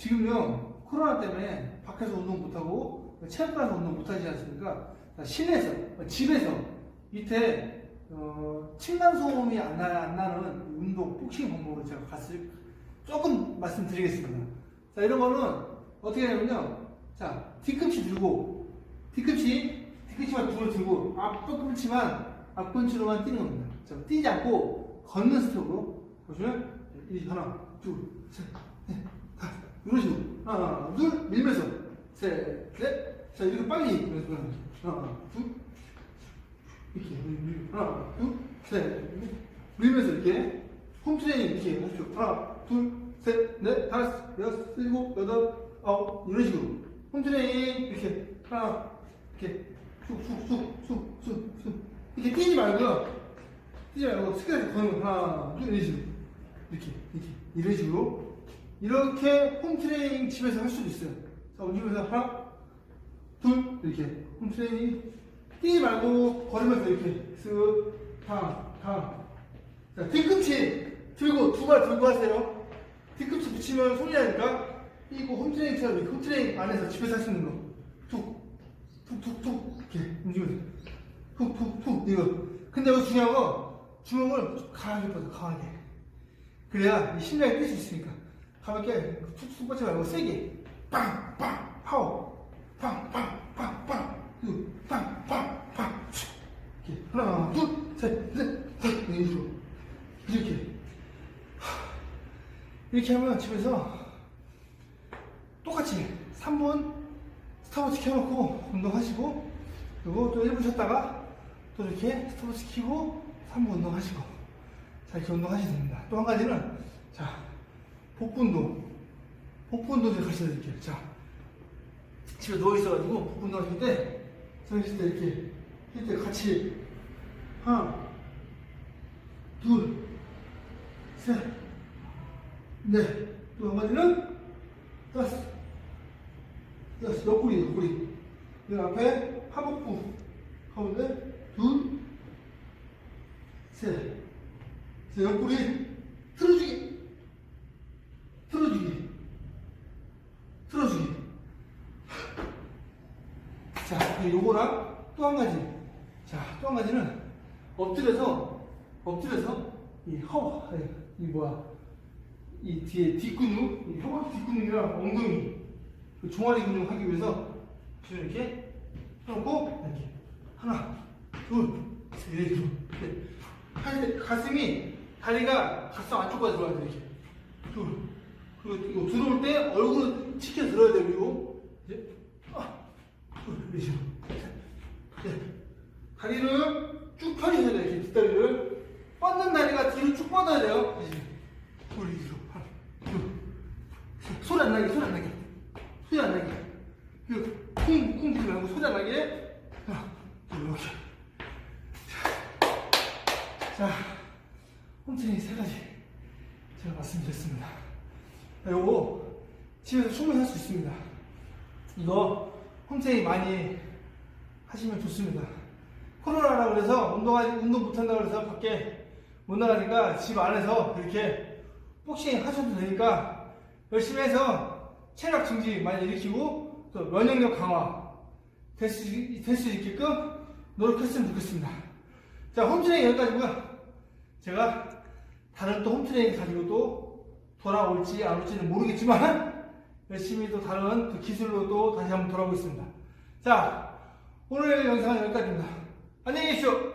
지금요 코로나 때문에 밖에서 운동 못하고 체육관에서 운동 못하지 않습니까? 자, 실내에서 어, 집에서 밑에 어, 층간 소음이 안, 나, 안 나는 운동 복싱 방법을 제가 갔을 조금 말씀드리겠습니다. 자 이런 거는 어떻게 하냐면요. 자 뒤꿈치 들고 뒤꿈치 뒤꿈치만 둘을 들고 앞꿈치만 앞꿈치로만 뛰는 겁니다. 자 뛰지 않고 걷는 스트로크로 보시면 이 하나 둘 셋 넷 다섯. 이런 식으로. 하나 둘 밀면서. 셋 넷 자 이렇게 빨리 밀면서 하나 둘. 이렇게. 밀- 하나 둘셋 밀면서 이렇게 홈트레이닝 이렇게 하십시오. 하나, 둘, 셋, 넷, 다섯, 여섯, 일곱, 여덟, 아홉. 이런 식으로. 홈트레이닝 이렇게. 하나 이렇게. 쑥 쑥 쑥 쑥 쑥 쑥. 이렇게 뛰지 말고요. 뛰지 말고 스케줄 거는 하나, 둘 이런 식으로 이렇게 이렇게 이런 식으로 이렇게 홈트레이닝 집에서 할 수도 있어요. 자, 움직이면서 하나, 둘 이렇게 홈트레이닝 뛰지 말고 걸으면서 이렇게 쓱 탕, 탕. 자, 뒤꿈치 들고 두 발 들고 하세요. 뒤꿈치 붙이면 소리 나니까 이거 홈트레이닝처럼 이렇게 홈트레이닝 안에서 집에서 할 수 있는 거. 툭, 툭, 툭, 툭 이렇게 움직이면서 툭, 툭, 툭 이거. 근데 여기 중요한 건 주먹을 강하게 뻗어 강하게. 그래야 이 심장이 뛸 수 있으니까. 가볍게 툭툭 뻗지 말고 세게 빵, 빵, 파워, 빵, 빵, 빵, 빵, 그 빵, 빵, 빵. 이렇게. 하나, 둘, 셋, 넷, 다섯, 네, 이렇게 이렇게. 하, 이렇게 하면 집에서 똑같이 3분 스타워치 켜놓고 운동하시고 그리고 또 1분 쉬었다가 또 이렇게 스타워치 켜고 3분 운동하시고 자 이렇게 운동하시면 됩니다. 또 한 가지는 자 복부 운동 복부 운동 좀 가르쳐 드릴게요. 자 집에 누워있어가지고 복부 운동 하실 때 저기 때 이렇게 할때 같이 하나 둘 셋, 넷, 또 한 가지는 다섯, 다섯, 옆구리, 옆구리. 이 앞에 하복부 가운데 둘, 셋, 셋, 옆구리 틀어주기, 틀어주기, 틀어주기. 자, 요거랑 또 한 가지. 자, 또 한 가지는 엎드려서, 엎드려서 이 허, 아니, 이 뭐야, 이 뒤에 뒷근육, 이 허벅지 뒷근육이랑 엉덩이, 그 종아리 근육 하기 위해서 이렇게 해놓고 이렇게 하나, 둘, 셋, 넷, 가슴이 다리가 가슴 안쪽까지 들어가야 돼 이렇게 둘. 그리고 이거 들어올 때 얼굴을 치켜 들어야 돼 그리고 이제 아, 셋, 넷. 다리를 쭉 펴주셔야 돼요 이렇게 뒷다리를 뻗는 다리가 뒤로 쭉 뻗어야 돼요. 하나, 둘, 셋. 소리 안 나게, 소리 안 나게, 소리 안 나게. 그 쿵, 쿵 소리 나고 소리 안 나게. 이렇게. 자, 홈트레이닝 세 가지 제가 말씀드렸습니다. 자, 요거 집에서 충분히 할 수 있습니다. 이거 홈트레이닝 많이 하시면 좋습니다. 코로나라고 그래서 운동하, 운동 못한다고 그래서 밖에 못 나가니까 집 안에서 이렇게 복싱 하셔도 되니까 열심히 해서 체력 증진 많이 일으키고 또 면역력 강화 될수 있게끔 노력했으면 좋겠습니다. 자, 홈트레이닝 여기까지고요. 제가 다른 또 홈트레이닝 가지고 또 돌아올지 안 올지는 모르겠지만 열심히 또 다른 또 기술로 또 다시 한번 돌아오겠습니다. 자, 오늘 영상은 여기까지입니다. 안녕히 계십시오.